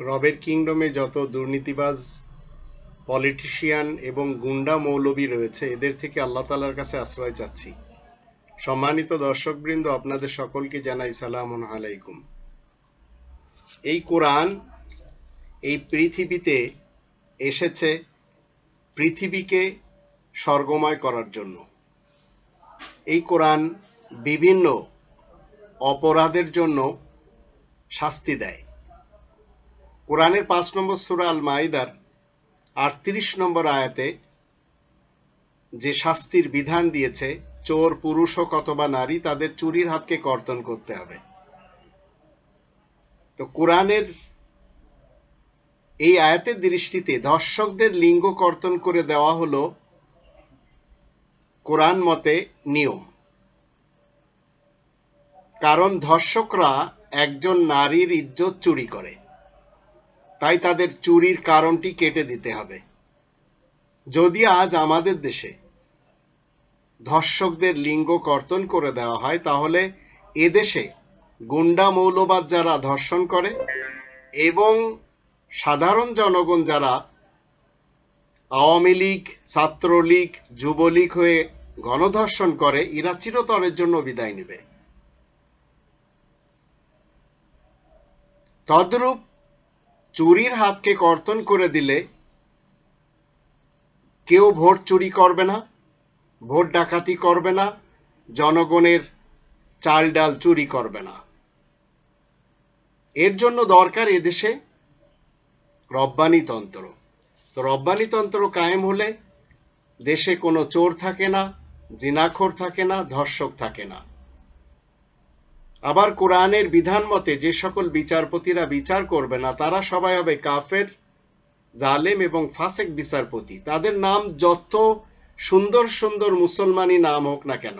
রবের কিংডমে যত দুর্নীতিবাজ, পলিটিশিয়ান এবং গুন্ডা মৌলবী রয়েছে, এদের থেকে আল্লাহ তালার কাছে আশ্রয় চাচ্ছি। সম্মানিত দর্শকবৃন্দ, আপনাদের সকলকে জানাই সালাম আলাইকুম। এই কোরআন এই পৃথিবীতে এসেছে পৃথিবীকে স্বর্গময় করার জন্য। এই কোরআন বিভিন্ন অপরাধের জন্য শাস্তি দেয়। কোরআনের পাঁচ নম্বর সুরা আল মাইদার আটত্রিশ নম্বর আয়াতে যে শাস্তির বিধান দিয়েছে, চোর, পুরুষ হোক অথবা নারী, তাদের চুরির হাতকে কর্তন করতে হবে। তো কোরআনের এই আয়াতের দৃষ্টিতে ধর্ষকদের লিঙ্গ কর্তন করে দেওয়া হলো কোরআন মতে নিয়ম। কারণ ধর্ষকরা একজন নারীর ইজ্জত চুরি করে। তাই তাদের চুরির কারণটি কেটে দিতে হবে। যদি আজ আমাদের দেশে ধর্ষকদের লিঙ্গ কর্তন করে দেওয়া হয়, তাহলে এদেশে গুন্ডা মৌলবাদ যারা ধর্ষণ করে এবং সাধারণ জনগণ যারা আওয়ামী লীগ, ছাত্রলীগ, যুবলীগ হয়ে গণধর্ষণ করে, এরা চিরতরের জন্য বিদায় নেবে। তদ্রূপ চুরির হাতকে কর্তন করে দিলে কেউ ভোট চুরি করবে না, ভোট ডাকাতি করবে না, জনগণের চাল ডাল চুরি করবে না। এর জন্য দরকার এদেশে রব্বানিতন্ত্র তো রব্বানিতন্ত্র কায়েম হলে দেশে কোনো চোর থাকে না, জিনাখোর থাকে না, ধর্ষক থাকে না। আবার কোরআনের বিধান মতে যে সকল বিচারপতিরা বিচার করবে না, তারা সবাই হবে কাফের, জালেম এবং ফাসেক বিচারপতি। তাদের নাম যত সুন্দর সুন্দর মুসলমানি নাম হোক না কেন,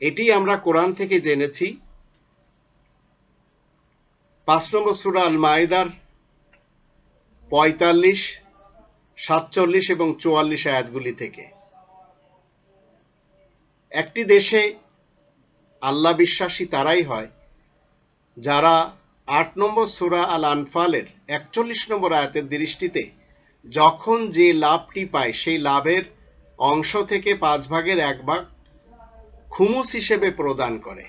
এটি আমরা কোরআন থেকে জেনেছি। পাঁচ নম্বর সুরা আল মাইদার পঁয়তাল্লিশ, সাতচল্লিশ এবং চুয়াল্লিশ আয়াতগুলি থেকে। একটি দেশে আল্লাহ বিশ্বাসী তারাই হয়, যারা আট নম্বর সুরা আল আনফালের একচল্লিশ নম্বর আয়াতের দৃষ্টিতে যখন যে লাভটি পায়, সেই লাভের অংশ থেকে পাঁচ ভাগের এক ভাগ খুমুস হিসেবে প্রদান করে।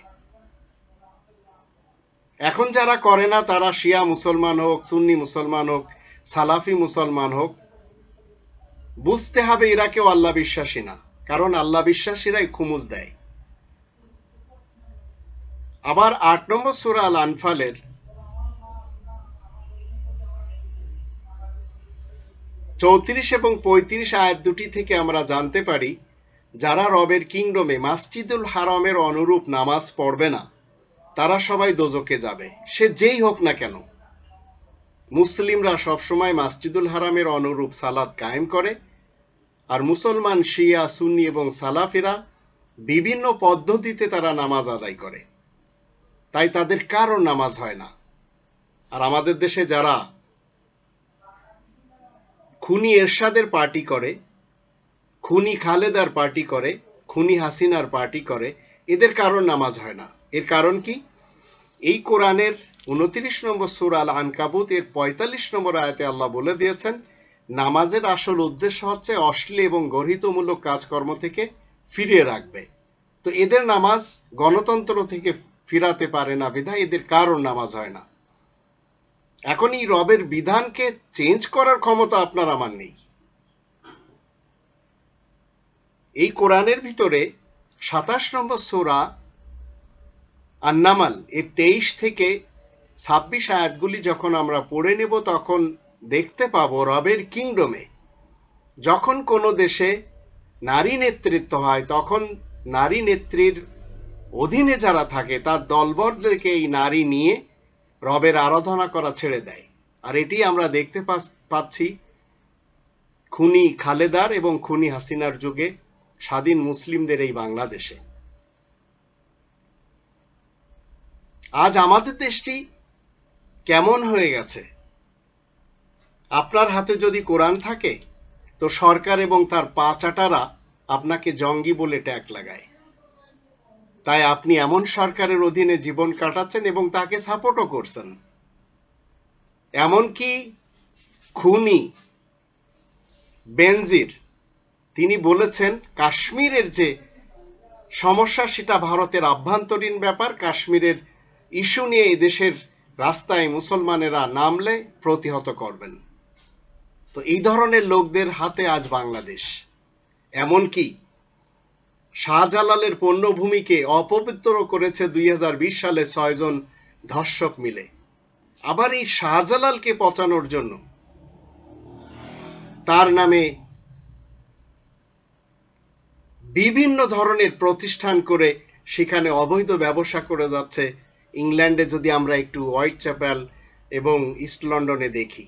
এখন যারা করে না, তারা শিয়া মুসলমান হোক, সুন্নি মুসলমান হোক, সালাফি মুসলমান হোক, বুঝতে হবে এরা কেউ আল্লাহ বিশ্বাসী না, কারণ আল্লাহ বিশ্বাসীরাই খুমুস দেয়। আবার আট নম্বর সুরা আল আনফালের চৌত্রিশ এবং পঁয়ত্রিশ আয়াত দুটি থেকে আমরা জানতে পারি, যারা রবের কিংডমে মাসজিদুল হারামের অনুরূপ নামাজ পড়বে না, তারা সবাই দোজকে যাবে। সে যেই হোক না কেন, মুসলিমরা সবসময় মাসজিদুল হারামের অনুরূপ সালাদ কায়েম করে, আর মুসলমান শিয়া, সুন্নি এবং সালাফিরা বিভিন্ন পদ্ধতিতে তারা নামাজ আদায় করে। তাই তাদের কারও নামাজ হয় না। আর আমাদের দেশে যারা খুনি এরশাদের পার্টি করে, খুনি খালেদার পার্টি করে, খুনি হাসিনার পার্টি করে, এদের কারোর নামাজ হয় না। এর কারণ কি? এই কোরআনের উনত্রিশ নম্বর সুর আল আনকাবুত এর পঁয়তাল্লিশ নম্বর আয়াতে আল্লাহ বলে দিয়েছেন, নামাজের আসল উদ্দেশ্য হচ্ছে অশ্লীল এবং গর্হিতমূলক কাজকর্ম থেকে ফিরিয়ে রাখবে। তো এদের নামাজ গণতন্ত্র থেকে ফিরাতে পারে না বিধায় এদের কারোর নামাজ হয় না। এখন এই রবের বিধানকে চেঞ্জ করার ক্ষমতা আপনার, আমার নেই। এই কোরআনের ভিতরে সাতাশ নম্বর সোরা আন্নামাল, এর তেইশ থেকে ছাব্বিশ আয়াতগুলি যখন আমরা পড়ে নেব, তখন দেখতে পাবো রবের কিংডমে যখন কোনো দেশে নারী নেতৃত্ব হয়, তখন নারী নেত্রীর অধীনে যারা থাকে, তার দলবরদেরকে এই নারী নিয়ে রবের আরাধনা করা ছেড়ে দেয়। আর এটি আমরা দেখতে পাচ্ছি খুনি খালেদার এবং খুনি হাসিনার যুগে স্বাধীন মুসলিমদের এই বাংলাদেশে। আজ আমাদের দেশটি কেমন হয়ে গেছে? আপনার হাতে যদি কোরআন থাকে, তো সরকার এবং তার পা চাটারা আপনাকে জঙ্গি বলে ট্যাগ লাগায়। তাই আপনি এমন সরকারের অধীনে জীবন কাটাচ্ছেন এবং তাকে সাপোর্টও করছেন। এমনকি খুনি বেনজির, তিনি বলেছেন, কাশ্মীরের যে সমস্যা, সেটা ভারতের আভ্যন্তরীণ ব্যাপার, কাশ্মীরের ইস্যু নিয়ে এই দেশের রাস্তায় মুসলমানেরা নামলে প্রতিহত করবেন। তো এই ধরনের লোকদের হাতে আজ বাংলাদেশ। এমনকি শাহজালালের পণ্যভূমিকে অপবিত্র করেছে দুই হাজার বিশ সালে ছয়জন ধর্ষক মিলে। আবার এই শাহজালালকে পচানোর জন্য। তার নামে বিভিন্ন ধরনের প্রতিষ্ঠান করে সেখানে অবৈধ ব্যবসা করে যাচ্ছে। ইংল্যান্ডে যদি আমরা একটু হোয়াইট চ্যাপেল এবং ইস্ট লন্ডনে দেখি।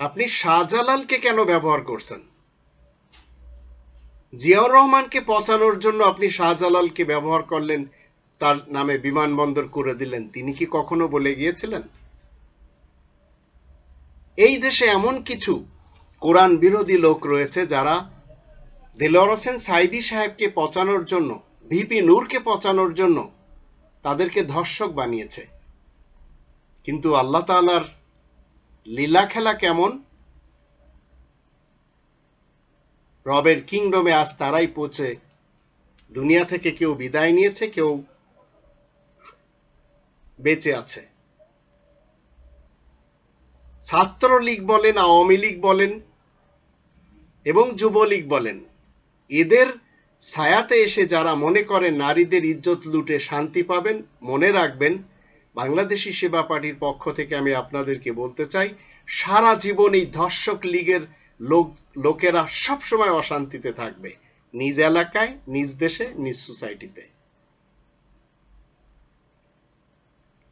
আপনি শাহজালালকে কেন ব্যবহার করছেন? জিয়াউর রহমানকে পচানোর জন্য আপনি শাহজালালকে ব্যবহার করলেন, তার নামে বিমানবন্দর করে দিলেন, তিনি কি কখনো বলে গিয়েছিলেন? এই দেশে এমন কিছু কোরআন বিরোধী লোক রয়েছে যারা দেলোয়ার হোসেন সাইদি সাহেবকে পচানোর জন্য, ভিপি নূরকে পচানোর জন্য তাদেরকে ধর্ষক বানিয়েছে। কিন্তু আল্লাহ তাআলার লীলা খেলা কেমন? রবের কিংডমে আজ তারাই পৌঁছে দুনিয়া থেকে কেউ বিদায় নিয়েছে, কেউ বেঁচে আছে। ছাত্রলীগ বলেন, আওয়ামী লীগ বলেন এবং যুবলীগ বলেন, এদের ছায়াতে এসে যারা মনে করেন নারীদের ইজ্জত লুটে শান্তি পাবেন, মনে রাখবেন, বাংলাদেশি সেবা পার্টির পক্ষ থেকে আমি আপনাদেরকে বলতে চাই, সারা জীবন এই ধর্ষক লীগের লোক, লোকেরা সবসময় অশান্তিতে থাকবে। নিজ এলাকায়, নিজ দেশে, নিজ সোসাইটিতে।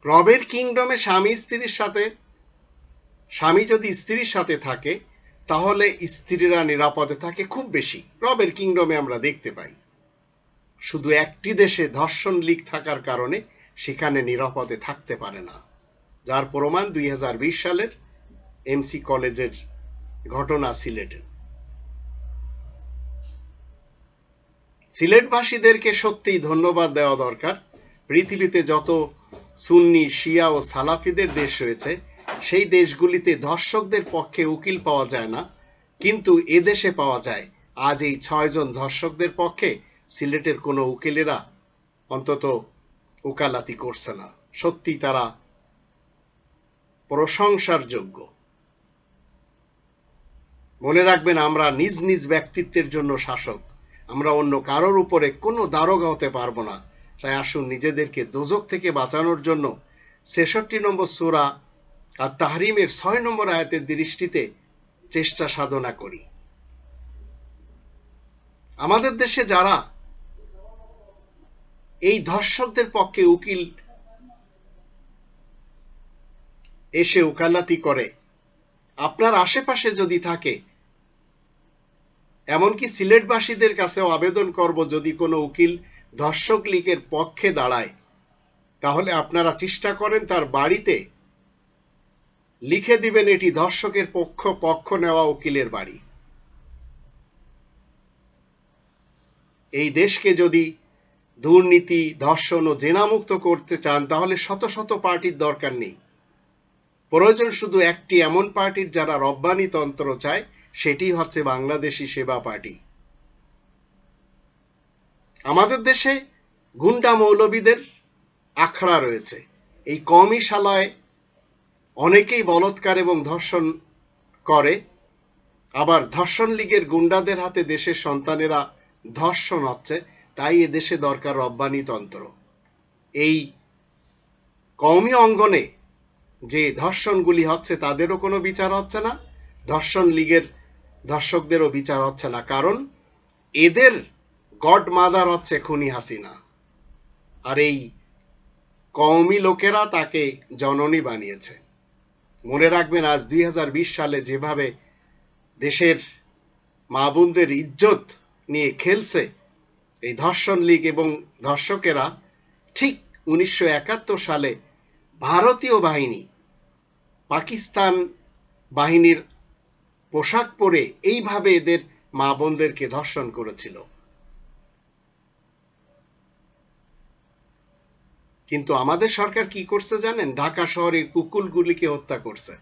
রবের কিংডমে স্বামী, স্ত্রীর সাথে, স্বামী যদি স্ত্রীর সাথে থাকে, তাহলে স্ত্রীরা নিরাপদে থাকে খুব বেশি। রবের কিংডমে আমরা দেখতে পাই। শুধু একটি দেশে ধর্ষণ লীগ থাকার কারণে সেখানে নিরাপদে থাকতে পারে না। যার প্রমাণ দুই হাজার বিশ সালের এমসি কলেজের ঘটনা সিলেটের সিলেটবাসীদেরকে সত্যিই ধন্যবাদ দেওয়া দরকার। পৃথিবীতে যত সুন্নি, শিয়া ও সালাফিদের দেশ রয়েছে, সেই দেশগুলিতে ধর্ষকদের পক্ষে উকিল পাওয়া যায় না। কিন্তু এদেশে পাওয়া যায়। আজ এই ছয়জন ধর্ষকদের পক্ষে সিলেটের কোনো উকিলেরা অন্তত ওকালাতি করছে না। সত্যি তারা প্রশংসার যোগ্য। মনে রাখবেন, আমরা নিজ নিজ ব্যক্তিত্বের জন্য শাসক। আমরা অন্য কারোর উপরে কোনো দারোগা হতে পারব না। তাই আসুন নিজেদেরকে দোজক থেকে বাঁচানোর জন্য ছেষট্টি নম্বর সুরা আর তাহরিমের ছয় নম্বর আয়াতের দৃষ্টিতে চেষ্টা সাধনা করি। আমাদের দেশে যারা এই ধর্ষকদের পক্ষে উকিল এসে উকালাতি করে, আপনার আশেপাশে যদি থাকে এমনকি সিলেটবাসীদের কাছেও আবেদন করব যদি কোনো উকিল ধর্ষক লীগের পক্ষে দাঁড়ায়। তাহলে আপনারা চেষ্টা করেন তার বাড়িতে লিখে দিবেন এটি ধর্ষকের পক্ষ পক্ষ নেওয়া উকিলের বাড়ি। এই দেশকে যদি দুর্নীতি, ধর্ষণ ও জেনামুক্ত করতে চান, তাহলে শত শত পার্টির দরকার নেই। প্রয়োজন শুধু একটি এমন পার্টির যারা রব্বানি তন্ত্র চায় সেটি হচ্ছে বাংলাদেশি সেবা পার্টি। আমাদের দেশে গুন্ডা মৌলবীদের আখড়া রয়েছে। এই কমই শালায় অনেকেই বলৎকার এবং ধর্ষণ করে। আবার ধর্ষণ লীগের গুন্ডাদের হাতে দেশের সন্তানেরা ধর্ষণ হচ্ছে, তাই এ দেশে দরকার রব্বানি তন্ত্র। এই কওমি অঙ্গনে যে ধর্ষণগুলি হচ্ছে, তাদেরও কোনো বিচার হচ্ছে না। ধর্ষণ লীগের ধর্ষকদেরও বিচার হচ্ছে না, কারণ এদের গড মাদার হচ্ছে খুনি হাসিনা। আর এই কওমি লোকেরা তাকে জননী বানিয়েছে। মনে রাখবেন, আজ দুই হাজার বিশ সালে যেভাবে দেশের মা বোনদের ইজ্জত নিয়ে খেলছে, এই ধর্ষণ লীগ এবং ধর্ষকেরা, ঠিক উনিশশো একাত্তর সালে ভারতীয় বাহিনী, পাকিস্তান বাহিনীর পোশাক পরে এইভাবে এদের মা বোনদেরকে ধর্ষণ করেছিল। কিন্তু আমাদের সরকার কি করছে জানেন? ঢাকা শহরের কুকুলগুলিকে হত্যা করছে।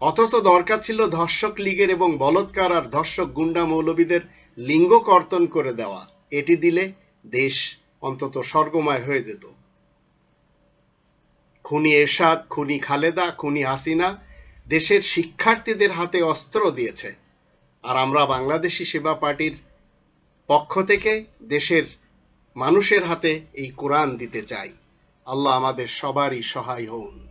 অথচ দরকার ছিল ধর্ষক লীগের এবং বলৎকার আর ধর্ষক গুন্ডা মৌলবীদের লিঙ্গ কর্তন করে দেওয়া। এটি দিলে দেশ অন্তত স্বর্গময় হয়ে যেত। খুনি এরশাদ, খুনি খালেদা, খুনি হাসিনা দেশের শিক্ষার্থীদের হাতে অস্ত্র দিয়েছে। আর আমরা বাংলাদেশি সেবা পার্টির পক্ষ থেকে দেশের মানুষের হাতে এই কোরআন দিতে চাই। আল্লাহ আমাদের সবারই সহায় হন।